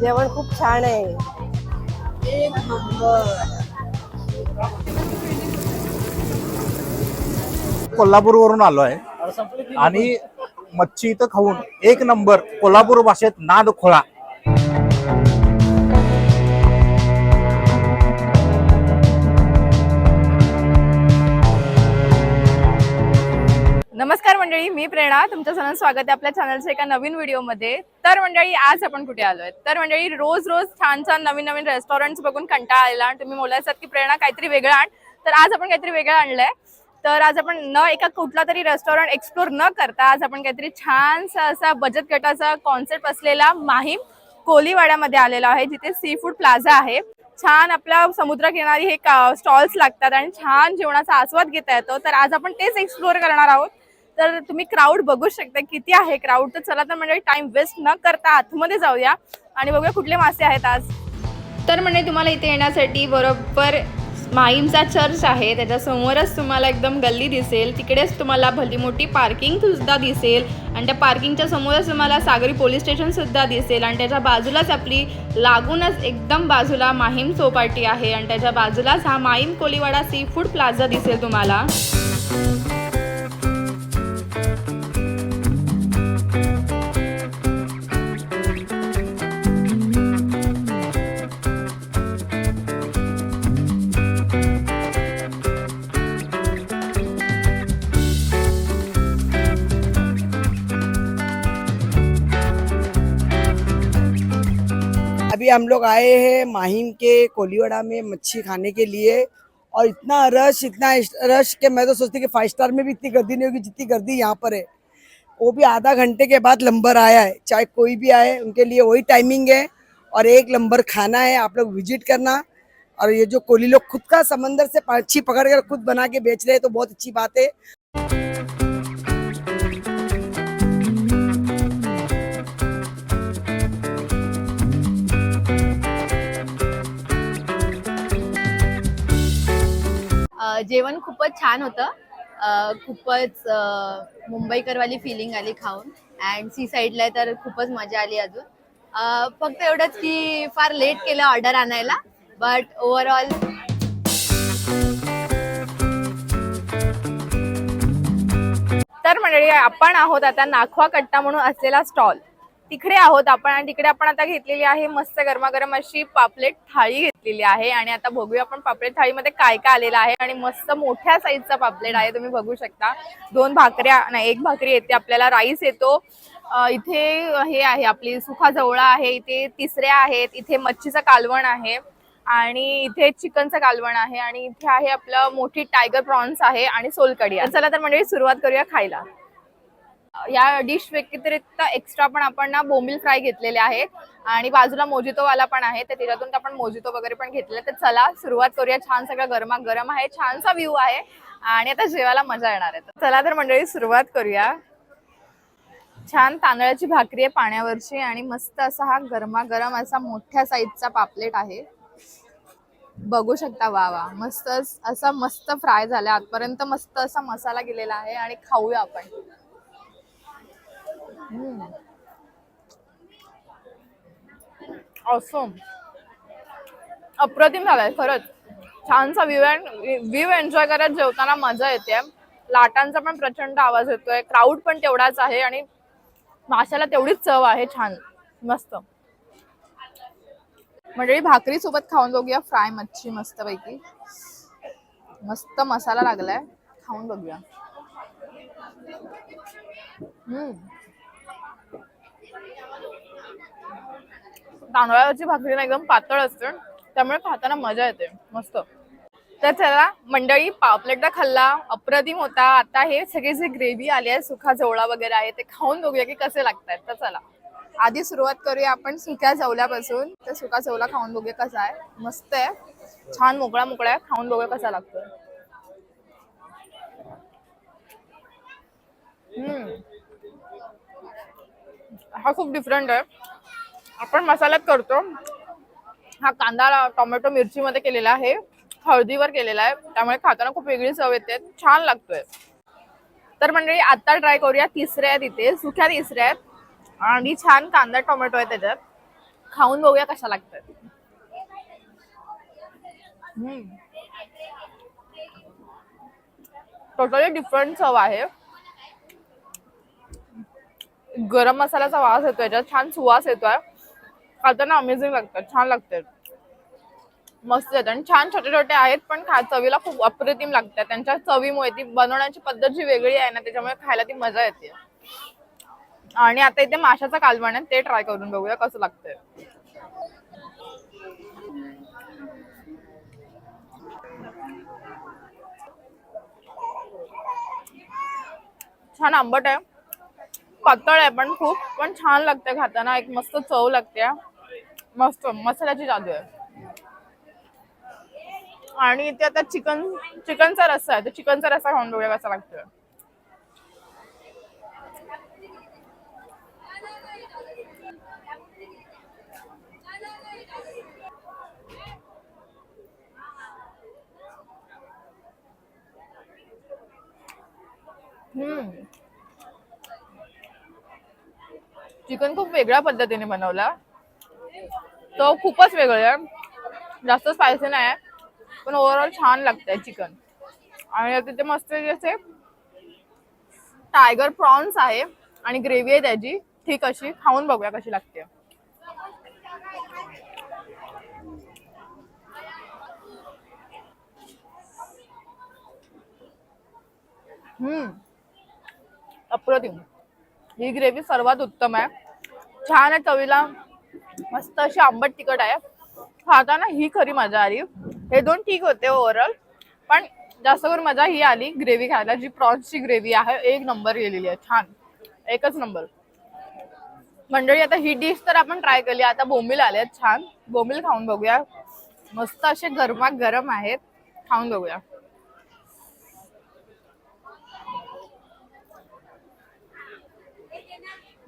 जेवण खूप छान आहे. एक नंबर. कोल्हापूरवरून आलो आहे आणि मच्छी इथं खाऊन एक नंबर कोल्हापूर भाषेत नाद खोळा. नमस्कार मंडळी मी प्रेरणा. तुमच्या सगळ्यांचं स्वागत आहे आपल्या चॅनलच्या एका नवीन व्हिडिओमध्ये तर मंडळी आज आपण कुठे आलोय? तर मंडळी रोज रोज छान छान नवीन नवीन रेस्टॉरंट्स बघून कंटाळा आलेला आणि तुम्ही बोलायचात की प्रेरणा काहीतरी वेगळं आण. तर आज आपण काहीतरी वेगळं आणलंय. तर आज आपण न एका कुठला तरी रेस्टॉरंट एक्सप्लोर न करता आज आपण काहीतरी छानसा असा बचत गटाचा कॉन्सेप्ट असलेला माहीम कोलीवाड्यामध्ये आलेला आहे जिथे सी फूड प्लाझा आहे. छान आपल्या समुद्रकिनारी हे स्टॉल्स लागतात आणि छान जेवणाचा आस्वाद घेता येतो. तर आज आपण तेच एक्सप्लोर करणार आहोत. तर तुम्ही क्राऊड बघू शकता किती आहे क्राऊड तर चला तर म्हणजे टाइम वेस्ट न करता आतमध्ये जाऊया. आणि बघूया कुठले मासे आहेत आज. तर म्हणजे तुम्हाला इथे येण्यासाठी बरोबर माहीमचा चर्च आहे. त्याच्यासमोरच तुम्हाला एकदम गल्ली दिसेल. तिकडेच तुम्हाला भली मोठी पार्किंग सुद्धा दिसेल. आणि त्या पार्किंगच्या समोरच तुम्हाला सागरी पोलीस स्टेशन सुद्धा दिसेल. आणि त्याच्या बाजूलाच आपली लागूनच एकदम बाजूला माहीम चौपाटी आहे. आणि त्याच्या बाजूलाच हा Mahim Koliwada sea food plaza दिसेल तुम्हाला. हम लोग आए हैं माहिम के कोलीवाड़ा में मच्छी खाने के लिए। और इतना रश इतना रश के मैं तो सोचती कि फाइव स्टार में भी इतनी गर्दी नहीं होगी जितनी गर्दी यहाँ पर है। वो भी आधा घंटे के बाद लंबर आया है। चाहे कोई भी आए, उनके लिए वही टाइमिंग है। और एक लंबर खाना है, आप लोग विज़िट करना। और ये जो कोली लोग खुद का समंदर से मच्छी पकड़ कर खुद बना के बेच रहे हैं तो बहुत अच्छी बात है। जेवण खूपच छान होतं. खूपच मुंबईकरवाली फिलिंग आली खाऊन. अँड सी साईडला तर खूपच मजा आली अजून. फक्त एवढंच की फार लेट केलं ऑर्डर आणायला बट ओव्हरऑल तर मंडळी आपण आहोत आता नाखवा कट्टा म्हणून असलेला स्टॉल तिकडे आहोत आपण आणि तिकडे आपण आता घेतलेली आहे मस्त गरमागरम अशी पापलेट थाळी घेतलेली आहे आणि आता बघूया आपण पापलेट थाळीमध्ये काय काय आलेलं आहे आणि मस्त मोठ्या साईजचा पापलेट आहे तुम्ही बघू शकता. दोन भाकऱ्या नाही एक भाकरी येते आपल्याला राईस येतो. इथे हे आहे आपली सुखा जवळा आहे इथे तिसऱ्या आहेत इथे मच्छीचं कालवण आहे आणि इथे चिकनचं कालवण आहे आणि इथे आहे आपलं मोठी टायगर प्रॉन्स आहे आणि सोलकडी चला तर म्हणजे सुरुवात करूया खायला. या डिश व्यतिरिक्त एक्स्ट्रा पण आपण ना बोंबील फ्राय घेतलेले आहेत. आणि बाजूला मोजितोवाला पण आहे. तर त्याच्यातून आपण मोजितो वगैरे पण घेतले तर चला सुरुवात करूया. छान सगळं गरमा गरम आहे. छानसा व्ह्यू आहे. आणि आता जेवायला मजा येणार आहे. तर चला तर मंडळी सुरुवात करूया. छान तांदळाची भाकरी आहे पाण्यावरची आणि मस्त असा हा गरमागरम असा मोठ्या साईजचा पापलेट आहे. बघू शकता वा वा. मस्त असा मस्त फ्राय झाला. आतपर्यंत मस्त असा मसाला गेलेला आहे आणि खाऊया आपण. ऑसम अप्रतिम झालाय खरंच. छानसा व्ह्यू व्ह्यू एन्जॉय करत जेवताना मजा येते. लाटांचा पण प्रचंड आवाज येतोय. क्राऊड पण तेवढाच आहे आणि माशाला तेवढीच चव आहे छान. मस्त. मंडळी भाकरी सोबत खाऊन बघूया. फ्राय मच्छी मस्त पैकी मस्त मसाला लागलाय. खाऊन बघूया. हम्म. तांदळाची भाकरी ना एकदम पातळ असते. त्यामुळे खाताना मजा येते. मस्त. तर चला मंडळी पापलेटला खाल्ला अप्रतिम होता. आता हे सगळे जे ग्रेव्ही आली आहे सुखा जवळा वगैरे आहे ते खाऊन बघूया की कसे लागतात तर चला. आधी सुरुवात करूया आपण सुक्या जवल्यापासून. तर सुका जवला खाऊन बघूया कसा आहे. मस्त आहे. छान मोकळा मोकळा आहे. खाऊन बघूया कसा लागतोय. हम्म. हा खूप डिफरंट आहे. आपण मसाल्यात करतो. हा कांदा टोमॅटो मिरची मध्ये केलेला आहे. हळदीवर केलेला आहे. त्यामुळे खाताना खूप वेगळी चव येते. छान लागतोय. तर मंडळी आता ट्राय करूया तिसऱ्या आहेत इथे सुक्या तिसऱ्या आहेत. आणि छान कांदा टोमॅटो आहे त्याच्यात. खाऊन बघूया कशा लागतात. टोटली डिफरंट चव आहे. गरम मसाल्याचा वास येतोय. याच्यात छान सुवास येतोय. खाताना अमेझिंग लागतात छान लागतात. मस्त येतात आणि छान छोटे छोटे आहेत पण खा चवीला खूप अप्रतिम लागतात. त्यांच्या चवीमुळे ती बनवण्याची पद्धत जी वेगळी आहे ना त्याच्यामुळे खायला ती मजा येते. आणि आता इथे माशाचा कालवण आहे ते ट्राय करून बघूया कसं लागतंय. छान आंबट आहे. पातळ आहे पण खूप पण छान लागते खाताना. एक मस्त चव लागते. मस्त मसाल्याची जादू आहे. आणि इथे आता चिकन चिकनचा रस्सा आहे. तर चिकनचा रस्सा खाऊन बघूया कसा लागतोय. हम्म. चिकन खूप वेगळ्या पद्धतीने बनवला. तो खूपच वेगळं आहे. जास्त स्पायसी नाही आहे पण ओव्हरऑल छान लागतंय चिकन आणि तिथे मस्त जसे टायगर प्रॉन्स आहे आणि ग्रेव्ही आहे त्याची. ठीक अशी खाऊन बघूया कशी लागते. हम्म. अप्रतिम. ही ग्रेव्ही सर्वात उत्तम आहे. छान आहे चवीला. मस्त अशी आंबट तिखट आहे. खाताना ही खरी मजा आली. हे दोन ठीक होते ओव्हरऑल पण जास्त करून मजा ही आली ग्रेव्ही खायला जी प्रॉन्सची ग्रेव्ही आहे एक नंबर गेलेली आहे. छान. एकच नंबर मंडळी आता ही डिश तर आपण ट्राय केली. आता बोंबील आले छान. बोंबील खाऊन बघूया. मस्त असे गरमा गरम आहेत. खाऊन बघूया.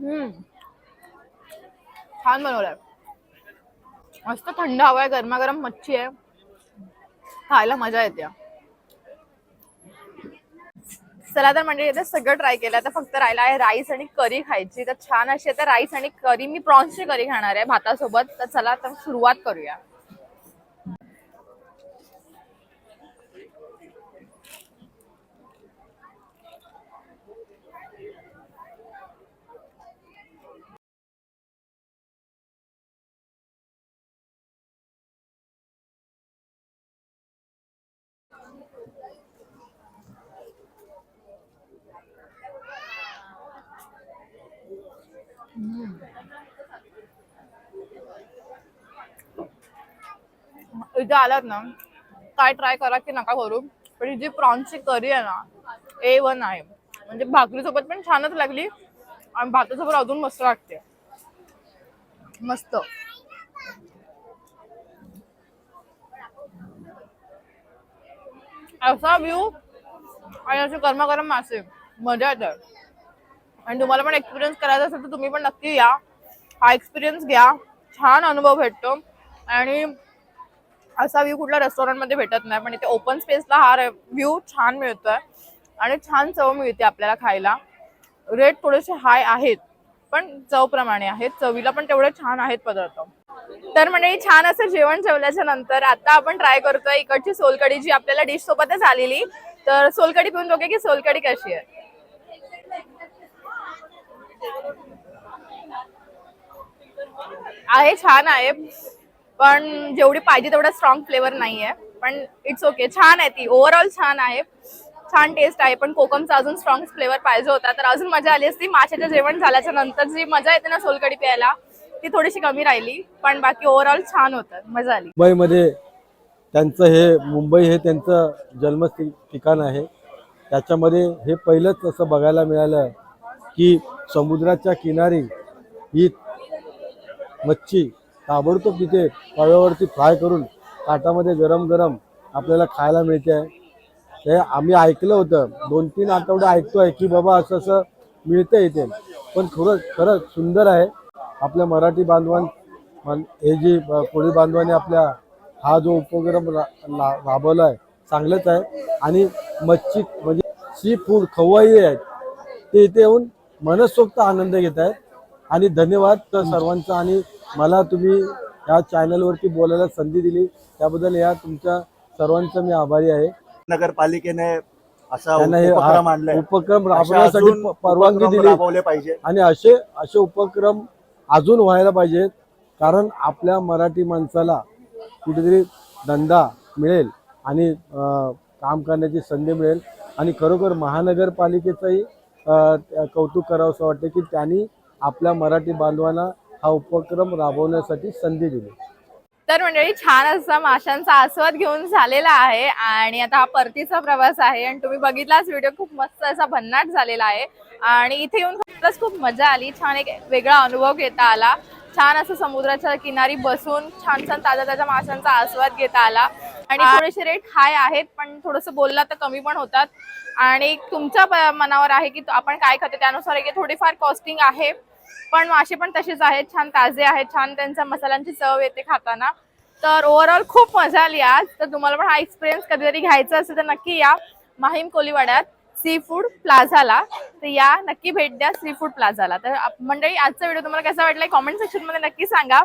हम्म. छान बनवलंय. मस्त थंड हवा आहे गरमागरम मच्छी आहे. खायला मजा येते. चला तर म्हणजे इथे सगळं ट्राय केलं. आता फक्त राहिला आहे राईस आणि करी खायची. तर छान अशी आता राईस आणि करी मी प्रॉन्सची करी खाणार आहे भातासोबत. तर चला तर सुरुवात करूया. इथे आलात ना काय ट्राय करा की नका करू पण ही जी प्रॉन्सची करी आहे ना ए वन आहे. म्हणजे भाकरीसोबत पण छानच लागली आणि भातासोबत अजून मस्त वाटते मस्त. असा व्ह्यू आणि असे गरमागरम मासे. मजा येतात आणि तुम्हाला पण एक्सपिरियन्स करायचा असेल तर तुम्ही पण नक्की या. हा एक्सपिरियन्स घ्या. छान अनुभव भेटतो. आणि असा व्ह्यू कुठल्या रेस्टॉरंटमध्ये भेटत नाही पण इथे ओपन स्पेसला हा व्ह्यू छान मिळतोय. आणि छान चव मिळते आपल्याला खायला. रेट थोडेसे हाय आहेत पण चव प्रमाणे आहेत. चवीला पण तेवढे छान आहेत पदार्थ. तर म्हणजे छान असं जेवण जेवल्याच्या नंतर आता आपण ट्राय करतोय इकडची सोलकडी जी आपल्याला डिश सोबतच आलेली. तर सोलकडी पिऊन बघूया की सोलकडी कशी आहे. आहे छान आहे पण जेवढी पाहिजे तेवढा स्ट्रॉंग फ्लेवर नाहीये. पण इट्स ओके छान आहे ती. ओव्हरऑल छान आहे. छान टेस्ट आहे पण कोकमचा अजून स्ट्रॉंग फ्लेवर पाहिजे होता. तर अजून मजा आली असती. माशाचं जेवण झाल्याच्यानंतर जी मजा येते ना सोलकडी प्यायला ती थोडीशी कमी राहिली. पण बाकी ओव्हरऑल छान होतं. मजा आली. मुंबईमध्ये त्यांचं हे मुंबई हे त्यांचं जन्म ठिकाण आहे. त्याच्यामध्ये हे पहिलंच असं बघायला मिळालं. की समुद्राच्या किनारी ही मच्छी ताबडतोब तिथे तव्यावरती फ्राय करून ताटामध्ये गरम गरम आपल्याला खायला मिळते. आहे ते आम्ही ऐकलं होतं. दोन तीन आठवडे ऐकतोय की बाबा असं असं मिळतं इथे. पण खरंच खरंच सुंदर आहे. आपल्या मराठी बांधवां हे जी कोळी बांधवांनी आपल्या हा जो उपक्रम रा- राबवला आहे चांगलंच आहे. आणि मच्छी म्हणजे सी फूड खवाई आहेत. ते इथे येऊन मनसोक्त आनंद घेत आहेत. आणि धन्यवाद तर सर्वांचा. आणि मला तुम्ही या चॅनलवरती बोलायला संधी दिली. त्याबद्दल या तुमच्या सर्वांचा मी आभारी आहे. नगरपालिकेने असा उपक्रम आणलाय. उपक्रम अशा राबवण्यासाठी परवानगी दिली. पाहिजे आणि असे असे उपक्रम अजून व्हायला पाहिजेत. कारण आपल्या मराठी माणसाला कुठेतरी धंदा मिळेल आणि काम करण्याची संधी मिळेल. आणि खरोखर महानगरपालिकेचंही कौतुक करावं असं वाटतं की त्यांनी आपल्या मराठी बांधवांना हा उपक्रम राबवण्यासाठी संधी दिली. तर मंडळी छान असा माशांचा आस्वाद घेऊन झालेला आहे आणि आता हा परतीचा प्रवास आहे आणि तुम्ही बघितलाच व्हिडिओ खूप मस्त असा भन्नाट झालेला आहे. आणि इथे येऊन खरंच खूप मजा आली छान एक वेगळा अनुभव घेता आला. छान असं समुद्राच्या किनारी बसून छान छान ताज्या ताज्या माशांचा आस्वाद घेता आला. आणि थोडेसे रेट हाय आहेत पण थोडंसं बोलला तर कमी पण होतात. आणि तुमच्या मनावर आहे की आपण काय खातो? त्यानुसार एक थोडीफार कॉस्टिंग आहे. पण मासे पण तसेच आहेत छान ताजे आहेत छान त्यांच्या मसाल्यांची चव येते खाताना. तर ओव्हरऑल खूप मजा आली आज. तर तुम्हाला पण हा एक्सपिरियन्स कधीतरी घ्यायचा असेल तर नक्की या माहीम कोलीवाड्यात सी फूड प्लाझाला तर या नक्की भेट द्या सी फूड प्लाझाला तर मंडळी आजचा व्हिडिओ तुम्हाला कसा वाटला? कॉमेंट सेक्शनमध्ये नक्की सांगा.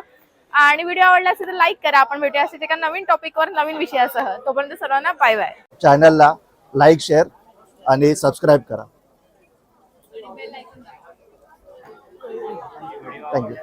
आणि व्हिडिओ आवडला असेल तर लाईक करा. आपण भेटूया असेल एका नवीन टॉपिकवर नवीन विषयासह. तोपर्यंत सर्वांना बाय बाय चॅनलला लाईक शेअर आणि सबस्क्राईब करा. Thank you